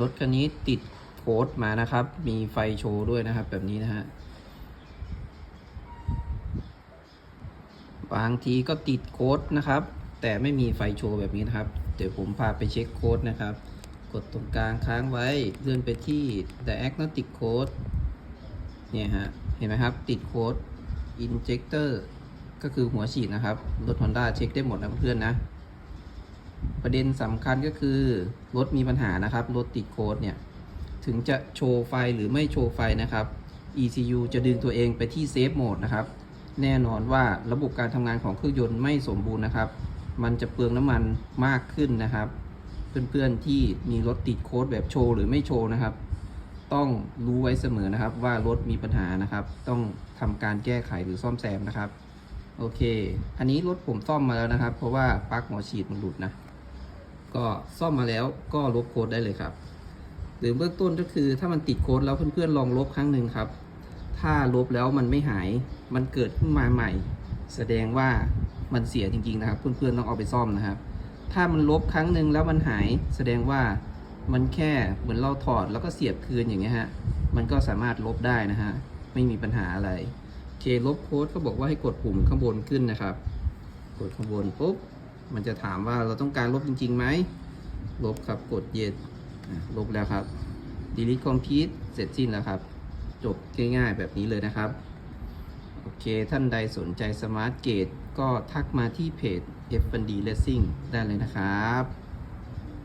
รถคันนี้ติดโค้ดมานะครับ มีไฟโชว์ด้วยนะครับ แบบนี้นะฮะบางทีก็ติดโค้ดนะครับ แต่ไม่มีไฟโชว์แบบนี้นะครับ เดี๋ยวผมพาไปเช็คโค้ดนะครับ กดตรงกลางค้างไว้เลื่อนไปที่ diagnostic code เนี่ยฮะ เห็นไหมครับ ติดโค้ด injector ก็คือหัวฉีดนะครับ รถ Honda เช็คได้หมดนะเพื่อนนะ ประเด็นสำคัญก็คือรถมีปัญหานะครับรถติดโค้ดเนี่ย ถึงจะโชว์ไฟหรือไม่โชว์ไฟนะครับ ECU จะดึงตัวเองไปที่เซฟโหมดนะครับ แน่นอนว่าระบบการทำงานของเครื่องยนต์ไม่สมบูรณ์นะครับ มันจะเปลืองน้ำมันมากขึ้นนะครับ เพื่อนๆที่มีรถติดโค้ดแบบโชว์หรือไม่โชว์นะครับ ต้องรู้ไว้เสมอนะครับว่ารถมีปัญหานะครับ ต้องทำการแก้ไขหรือซ่อมแซมนะครับ โอเค อันนี้รถผมซ่อมมาแล้วนะครับ เพราะว่าปลั๊กหัวฉีดมันหลุดนะ ก็ซ่อมมาแล้วก็ลบโค้ดได้เลยครับ หรือเบื้องต้นก็คือถ้ามันติดโค้ดแล้วเพื่อนๆลองลบครั้งหนึ่งครับ ถ้าลบแล้วมันไม่หายมันเกิดขึ้นมาใหม่ แสดงว่ามันเสียจริงๆนะครับ เพื่อนๆต้องเอาไปซ่อมนะครับ ถ้ามันลบครั้งหนึ่งแล้วมันหาย แสดงว่ามันแค่เหมือนเราถอดแล้วก็เสียบคืนอย่างเงี้ยฮะมันก็สามารถลบได้นะฮะไม่มีปัญหาอะไรเคลบโค้ดก็บอกว่าให้กดปุ่มข้างบนขึ้นนะครับ กดข้างบนปุ๊บ มันจะถามว่าเราต้องการลบจริงๆไหมลบครับกดเย็ดลบแล้วครับ delete complete เสร็จสิ้นแล้วครับ จบง่ายๆแบบนี้เลยนะครับ โอเค ท่านใดสนใจสมาร์ทเกตก็ทักมาที่เพจ f d Racing ได้เลยนะครับ